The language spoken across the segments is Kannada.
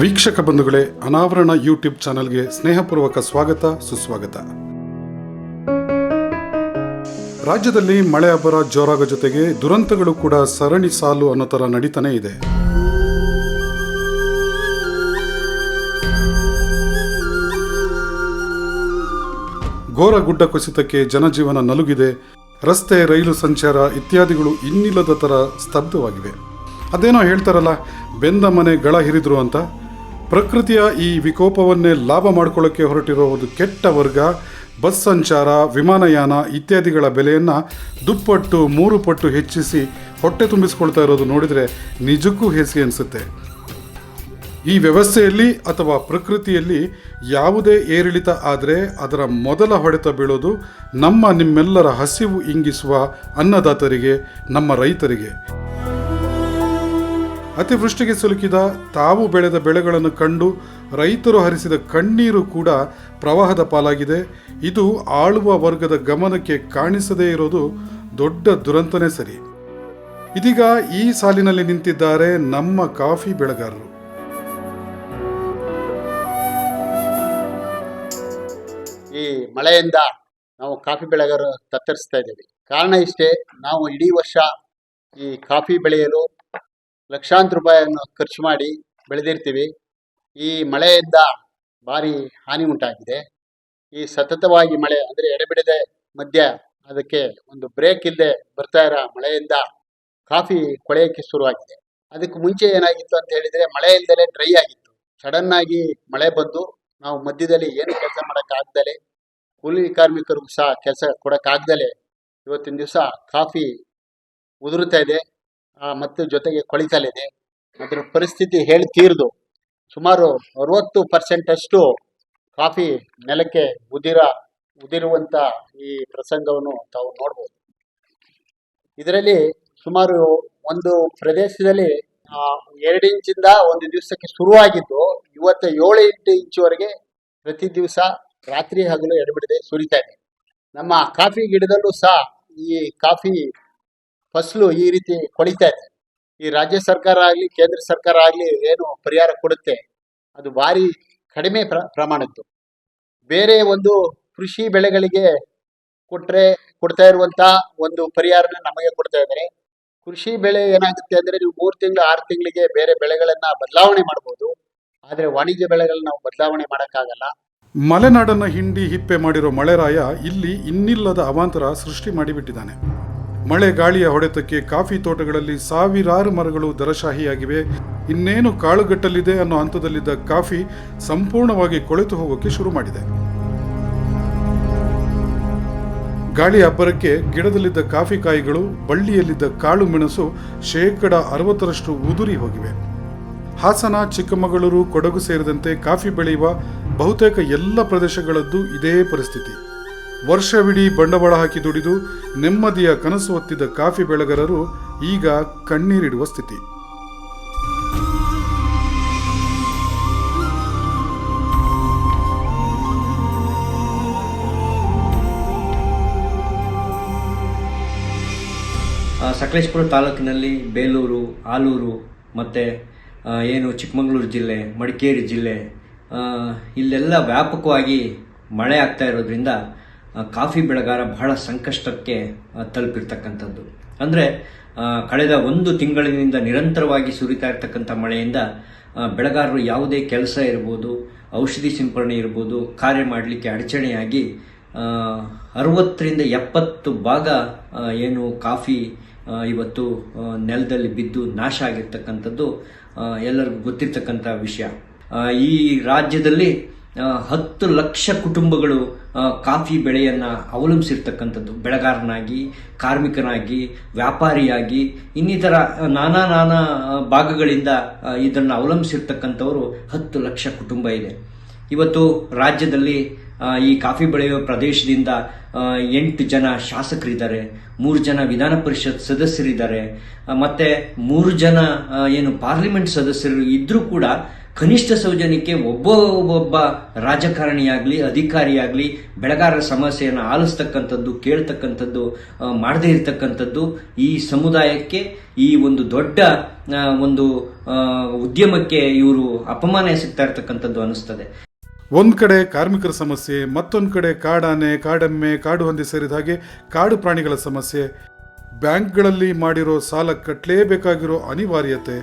ವೀಕ್ಷಕ ಬಂಧುಗಳೇ, ಅನಾವರಣ ಯೂಟ್ಯೂಬ್ ಚಾನೆಲ್ಗೆ ಸ್ನೇಹಪೂರ್ವಕ ಸ್ವಾಗತ, ಸುಸ್ವಾಗತ. ರಾಜ್ಯದಲ್ಲಿ ಮಳೆ ಅಬ್ಬರ ಜೋರಾಗೋ ಜೊತೆಗೆ ದುರಂತಗಳು ಕೂಡ ಸರಣಿ ಸಾಲು ಅನ್ನೋ ಥರ ನಡೀತಾನೆ ಇದೆ. ಘೋರ ಗುಡ್ಡ ಕುಸಿತಕ್ಕೆ ಜನಜೀವನ ನಲುಗಿದೆ. ರಸ್ತೆ, ರೈಲು ಸಂಚಾರ ಇತ್ಯಾದಿಗಳು ಇನ್ನಿಲ್ಲದ ಥರ ಸ್ತಬ್ಧವಾಗಿವೆ. ಅದೇನೋ ಹೇಳ್ತಾರಲ್ಲ, ಬೆಂದ ಮನೆ ಗಳ ಹಿರಿದ್ರು ಅಂತ. ಪ್ರಕೃತಿಯ ಈ ವಿಕೋಪವನ್ನೇ ಲಾಭ ಮಾಡಿಕೊಳ್ಳೋಕ್ಕೆ ಹೊರಟಿರೋ ಒಂದು ಕೆಟ್ಟ ವರ್ಗ, ಬಸ್ ಸಂಚಾರ, ವಿಮಾನಯಾನ ಇತ್ಯಾದಿಗಳ ಬೆಲೆಯನ್ನು ದುಪ್ಪಟ್ಟು ಮೂರು ಪಟ್ಟು ಹೆಚ್ಚಿಸಿ ಹೊಟ್ಟೆ ತುಂಬಿಸ್ಕೊಳ್ತಾ ಇರೋದು ನೋಡಿದರೆ ನಿಜಕ್ಕೂ ಹೆಸಿ ಅನಿಸುತ್ತೆ. ಈ ವ್ಯವಸ್ಥೆಯಲ್ಲಿ ಅಥವಾ ಪ್ರಕೃತಿಯಲ್ಲಿ ಯಾವುದೇ ಏರಿಳಿತ ಆದರೆ ಅದರ ಮೊದಲ ಹೊಡೆತ ಬೀಳೋದು ನಮ್ಮ ನಿಮ್ಮೆಲ್ಲರ ಹಸಿವು ಇಂಗಿಸುವ ಅನ್ನದಾತರಿಗೆ, ನಮ್ಮ ರೈತರಿಗೆ. ಅತಿವೃಷ್ಟಿಗೆ ಸಿಲುಕಿದ ತಾವು ಬೆಳೆದ ಬೆಳೆಗಳನ್ನು ಕಂಡು ರೈತರು ಹರಿಸಿದ ಕಣ್ಣೀರು ಕೂಡ ಪ್ರವಾಹದ ಪಾಲಾಗಿದೆ. ಇದು ಆಳುವ ವರ್ಗದ ಗಮನಕ್ಕೆ ಕಾಣಿಸದೇ ಇರೋದು ದೊಡ್ಡ ದುರಂತನೇ ಸರಿ. ಇದೀಗ ಈ ಸಾಲಿನಲ್ಲಿ ನಿಂತಿದ್ದಾರೆ ನಮ್ಮ ಕಾಫಿ ಬೆಳೆಗಾರರು. ಈ ಮಳೆಯಿಂದ ನಾವು ಕಾಫಿ ಬೆಳೆಗಾರರು ತತ್ತರಿಸ್ತಾ ಇದ್ದೀವಿ. ಕಾರಣ ಇಷ್ಟೇ, ನಾವು ಇಡೀ ವರ್ಷ ಈ ಕಾಫಿ ಬೆಳೆಯಲು ಲಕ್ಷಾಂತರ ರೂಪಾಯಿಯನ್ನು ಖರ್ಚು ಮಾಡಿ ಬೆಳೆದಿರ್ತೀವಿ. ಈ ಮಳೆಯಿಂದ ಭಾರಿ ಹಾನಿ ಉಂಟಾಗಿದೆ. ಈ ಸತತವಾಗಿ ಮಳೆ ಅಂದರೆ ಎಡೆಬಿಡದೆ ಮಧ್ಯ ಅದಕ್ಕೆ ಒಂದು ಬ್ರೇಕ್ ಇಲ್ಲದೆ ಬರ್ತಾ ಇರೋ ಮಳೆಯಿಂದ ಕಾಫಿ ಕೊಳೆಯೋಕ್ಕೆ ಶುರುವಾಗಿದೆ. ಅದಕ್ಕೆ ಮುಂಚೆ ಏನಾಗಿತ್ತು ಅಂತ ಹೇಳಿದರೆ ಮಳೆ ಇಲ್ಲದೇ ಡ್ರೈ ಆಗಿತ್ತು. ಸಡನ್ ಆಗಿ ಮಳೆ ಬಂದು ನಾವು ಮಧ್ಯದಲ್ಲಿ ಏನು ಕೆಲಸ ಮಾಡೋಕ್ಕಾಗ್ದಲೆ ಕೂಲಿ ಕಾರ್ಮಿಕರಿಗೂ ಸಹ ಕೆಲಸ ಕೊಡೋಕ್ಕಾಗ್ದಲೆ ಇವತ್ತಿನ ದಿವಸ ಕಾಫಿ ಉದುರುತ್ತಾ ಇದೆ. ಮತ್ತು ಜೊತೆಗೆ ಕೊಳಿತಲಿದೆ. ಅದರ ಪರಿಸ್ಥಿತಿ ಹೇಳಿ ತೀರ್ದು. ಸುಮಾರು ಅರವತ್ತು ಪರ್ಸೆಂಟ್ ಅಷ್ಟು ಕಾಫಿ ನೆಲಕ್ಕೆ ಉದಿರ, ಉದಿರುವಂತ ಈ ಪ್ರಸಂಗವನ್ನು ತಾವು ನೋಡ್ಬೋದು. ಇದರಲ್ಲಿ ಸುಮಾರು ಒಂದು ಪ್ರದೇಶದಲ್ಲಿ ಎರಡು ಇಂಚಿಂದ ಒಂದು ದಿವಸಕ್ಕೆ ಶುರುವಾಗಿದ್ದು, ಇವತ್ತು ಏಳು ಎಂಟು ಇಂಚುವರೆಗೆ ಪ್ರತಿ ದಿವಸ ರಾತ್ರಿ ಹಗಲು ಎಡಬಿಡದೆ ಸುರಿತಾ ಇದೆ. ನಮ್ಮ ಕಾಫಿ ಗಿಡದಲ್ಲೂ ಸಹ ಈ ಕಾಫಿ ಫಸಲು ಈ ರೀತಿ ಕೊಳಿತಾ ಇದೆ. ಈ ರಾಜ್ಯ ಸರ್ಕಾರ ಆಗಲಿ, ಕೇಂದ್ರ ಸರ್ಕಾರ ಆಗಲಿ ಏನು ಪರಿಹಾರ ಕೊಡುತ್ತೆ? ಅದು ಭಾರಿ ಕಡಿಮೆ ಪ್ರ, ಪ್ರಮಾಣದ್ದು. ಬೇರೆ ಒಂದು ಕೃಷಿ ಬೆಳೆಗಳಿಗೆ ಕೊಟ್ಟರೆ ಕೊಡ್ತಾ ಇರುವಂಥ ಒಂದು ಪರಿಹಾರನ ನಮಗೆ ಕೊಡ್ತಾ ಇದ್ದಾರೆ. ಕೃಷಿ ಬೆಳೆ ಏನಾಗುತ್ತೆ ಅಂದರೆ ನೀವು ಮೂರು ತಿಂಗಳು, ಆರು ತಿಂಗಳಿಗೆ ಬೇರೆ ಬೆಳೆಗಳನ್ನು ಬದಲಾವಣೆ ಮಾಡ್ಬೋದು. ಆದರೆ ವಾಣಿಜ್ಯ ಬೆಳೆಗಳನ್ನ ನಾವು ಬದಲಾವಣೆ ಮಾಡೋಕ್ಕಾಗಲ್ಲ. ಮಲೆನಾಡನ್ನ ಹಿಂಡಿ ಹಿಪ್ಪೆ ಮಾಡಿರೋ ಮಳೆರಾಯ ಇಲ್ಲಿ ಇನ್ನಿಲ್ಲದ ಅವಾಂತರ ಸೃಷ್ಟಿ ಮಾಡಿಬಿಟ್ಟಿದ್ದಾನೆ. ಮಳೆ ಗಾಳಿಯ ಹೊಡೆತಕ್ಕೆ ಕಾಫಿ ತೋಟಗಳಲ್ಲಿ ಸಾವಿರಾರು ಮರಗಳು ದರಶಾಹಿಯಾಗಿವೆ ಇನ್ನೇನು ಕಾಳುಗಟ್ಟಲಿದೆ ಅನ್ನೋ ಹಂತದಲ್ಲಿದ್ದ ಕಾಫಿ ಸಂಪೂರ್ಣವಾಗಿ ಕೊಳೆತು ಹೋಗೋಕೆ ಶುರು ಮಾಡಿದೆ. ಗಾಳಿ ಅಬ್ಬರಕ್ಕೆ ಗಿಡದಲ್ಲಿದ್ದ ಕಾಫಿ ಕಾಯಿಗಳು, ಬಳ್ಳಿಯಲ್ಲಿದ್ದ ಕಾಳು ಮೆಣಸು ಶೇಕಡ ಅರವತ್ತರಷ್ಟು ಉದುರಿ ಹೋಗಿವೆ. ಹಾಸನ, ಚಿಕ್ಕಮಗಳೂರು, ಕೊಡಗು ಸೇರಿದಂತೆ ಕಾಫಿ ಬೆಳೆಯುವ ಬಹುತೇಕ ಎಲ್ಲ ಪ್ರದೇಶಗಳದ್ದು ಇದೇ ಪರಿಸ್ಥಿತಿ. ವರ್ಷವಿಡೀ ಬಂಡವಾಳ ಹಾಕಿ ದುಡಿದು ನೆಮ್ಮದಿಯ ಕನಸು ಹೊತ್ತಿದ್ದ ಕಾಫಿ ಬೆಳೆಗಾರರು ಈಗ ಕಣ್ಣೀರಿಡುವ ಸ್ಥಿತಿ. ಸಕಲೇಶ್ಪುರ ತಾಲೂಕಿನಲ್ಲಿ ಬೇಲೂರು, ಆಲೂರು, ಮತ್ತು ಏನು ಚಿಕ್ಕಮಗಳೂರು ಜಿಲ್ಲೆ, ಮಡಿಕೇರಿ ಜಿಲ್ಲೆ ಇಲ್ಲೆಲ್ಲ ವ್ಯಾಪಕವಾಗಿ ಮಳೆ ಆಗ್ತಾ ಇರೋದ್ರಿಂದ ಕಾಫಿ ಬೆಳೆಗಾರ ಬಹಳ ಸಂಕಷ್ಟಕ್ಕೆ ತಲುಪಿರ್ತಕ್ಕಂಥದ್ದು. ಅಂದರೆ ಕಳೆದ ಒಂದು ತಿಂಗಳಿನಿಂದ ನಿರಂತರವಾಗಿ ಸುರಿತಾ ಇರ್ತಕ್ಕಂಥ ಮಳೆಯಿಂದ ಬೆಳೆಗಾರರು ಯಾವುದೇ ಕೆಲಸ ಇರ್ಬೋದು, ಔಷಧಿ ಸಿಂಪರಣೆ ಇರ್ಬೋದು, ಕಾರ್ಯ ಮಾಡಲಿಕ್ಕೆ ಅಡಚಣೆಯಾಗಿ ಅರವತ್ತರಿಂದ ಎಪ್ಪತ್ತು ಭಾಗ ಏನು ಕಾಫಿ ಇವತ್ತು ನೆಲದಲ್ಲಿ ಬಿದ್ದು ನಾಶ ಆಗಿರ್ತಕ್ಕಂಥದ್ದು ಎಲ್ಲರಿಗೂ ಗೊತ್ತಿರ್ತಕ್ಕಂಥ ವಿಷಯ. ಈ ರಾಜ್ಯದಲ್ಲಿ ಹತ್ತು ಲಕ್ಷ ಕುಟುಂಬಗಳು ಕಾಫಿ ಬೆಳೆಯನ್ನು ಅವಲಂಬಿಸಿರ್ತಕ್ಕಂಥದ್ದು. ಬೆಳೆಗಾರನಾಗಿ, ಕಾರ್ಮಿಕನಾಗಿ, ವ್ಯಾಪಾರಿಯಾಗಿ, ಇನ್ನಿತರ ನಾನಾ ನಾನಾ ಭಾಗಗಳಿಂದ ಇದನ್ನು ಅವಲಂಬಿಸಿರ್ತಕ್ಕಂಥವರು ಹತ್ತು ಲಕ್ಷ ಕುಟುಂಬ ಇದೆ. ಇವತ್ತು ರಾಜ್ಯದಲ್ಲಿ ಈ ಕಾಫಿ ಬೆಳೆಯುವ ಪ್ರದೇಶದಿಂದ ಎಂಟು ಜನ ಶಾಸಕರಿದ್ದಾರೆ, ಮೂರು ಜನ ವಿಧಾನ ಪರಿಷತ್ ಸದಸ್ಯರಿದ್ದಾರೆ ಮತ್ತೆ ಮೂರು ಜನ ಏನು ಪಾರ್ಲಿಮೆಂಟ್ ಸದಸ್ಯರು ಇದ್ದರೂ ಕೂಡ ಕನಿಷ್ಠ ಸೌಜನ್ಯಕ್ಕೆ ಒಬ್ಬ ಒಬ್ಬೊಬ್ಬ ರಾಜಕಾರಣಿಯಾಗಲಿ, ಅಧಿಕಾರಿಯಾಗಲಿ, ಬೆಳೆಗಾರರ ಸಮಸ್ಯೆಯನ್ನು ಆಲಿಸ್ತಕ್ಕಂಥದ್ದು, ಕೇಳ್ತಕ್ಕಂಥದ್ದು ಮಾಡದೇ ಇರತಕ್ಕಂಥದ್ದು ಈ ಸಮುದಾಯಕ್ಕೆ, ಈ ಒಂದು ದೊಡ್ಡ ಒಂದು ಉದ್ಯಮಕ್ಕೆ ಇವರು ಅಪಮಾನ ಸಿಗ್ತಾ ಇರ್ತಕ್ಕಂಥದ್ದು ಅನಿಸ್ತದೆ ಒಂದ್ ಕಡೆ ಕಾರ್ಮಿಕರ ಸಮಸ್ಯೆ, ಮತ್ತೊಂದು ಕಡೆ ಕಾಡಾನೆ, ಕಾಡೆಮ್ಮೆ, ಕಾಡು ಹಂದಿ ಸೇರಿದ ಹಾಗೆ ಕಾಡು ಪ್ರಾಣಿಗಳ ಸಮಸ್ಯೆ. ಬ್ಯಾಂಕ್ಗಳಲ್ಲಿ ಮಾಡಿರೋ ಸಾಲ ಕಟ್ಟಲೇಬೇಕಾಗಿರೋ ಅನಿವಾರ್ಯತೆ.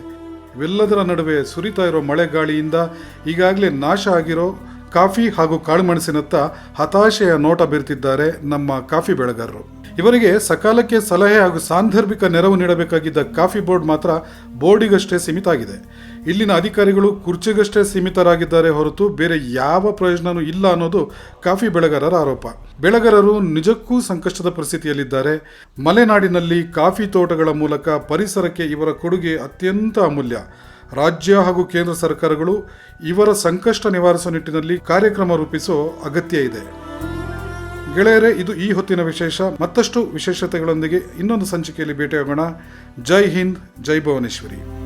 ಇವೆಲ್ಲದರ ನಡುವೆ ಸುರಿತಾ ಇರೋ ಮಳೆಗಾಳಿಯಿಂದ ಈಗಾಗಲೇ ನಾಶ ಆಗಿರೋ ಕಾಫಿ ಹಾಗೂ ಕಾಳುಮೆಣಸಿನತ್ತ ಹತಾಶೆಯ ನೋಟ ಬೀರ್ತಿದ್ದಾರೆ ನಮ್ಮ ಕಾಫಿ ಬೆಳೆಗಾರರು. ಇವರಿಗೆ ಸಕಾಲಕ್ಕೆ ಸಲಹೆ ಹಾಗೂ ಸಾಂದರ್ಭಿಕ ನೆರವು ನೀಡಬೇಕಾಗಿದ್ದ ಕಾಫಿ ಬೋರ್ಡ್ ಮಾತ್ರ ಬೋರ್ಡಿಗಷ್ಟೇ ಸೀಮಿತ ಆಗಿದೆ ಇಲ್ಲಿನ ಅಧಿಕಾರಿಗಳು ಕುರ್ಚಿಗಷ್ಟೇ ಸೀಮಿತರಾಗಿದ್ದಾರೆ ಹೊರತು ಬೇರೆ ಯಾವ ಪ್ರಯೋಜನವೂ ಇಲ್ಲ ಅನ್ನೋದು ಕಾಫಿ ಬೆಳೆಗಾರರ ಆರೋಪ. ಬೆಳೆಗಾರರು ನಿಜಕ್ಕೂ ಸಂಕಷ್ಟದ ಪರಿಸ್ಥಿತಿಯಲ್ಲಿದ್ದಾರೆ. ಮಲೆನಾಡಿನಲ್ಲಿ ಕಾಫಿ ತೋಟಗಳ ಮೂಲಕ ಪರಿಸರಕ್ಕೆ ಇವರ ಕೊಡುಗೆ ಅತ್ಯಂತ ಅಮೂಲ್ಯ. ರಾಜ್ಯ ಹಾಗೂ ಕೇಂದ್ರ ಸರ್ಕಾರಗಳು ಇವರ ಸಂಕಷ್ಟ ನಿವಾರಿಸುವ ನಿಟ್ಟಿನಲ್ಲಿ ಕಾರ್ಯಕ್ರಮ ರೂಪಿಸೋ ಅಗತ್ಯ ಇದೆ. ಗೆಳೆಯರೇ ಇದು ಈ ಹೊತ್ತಿನ ವಿಶೇಷ. ಮತ್ತಷ್ಟು ವಿಶೇಷತೆಗಳೊಂದಿಗೆ ಇನ್ನೊಂದು ಸಂಚಿಕೆಯಲ್ಲಿ ಭೇಟಿಯಾಗೋಣ. ಜೈ ಹಿಂದ್ ಜೈ ಭುವನೇಶ್ವರಿ.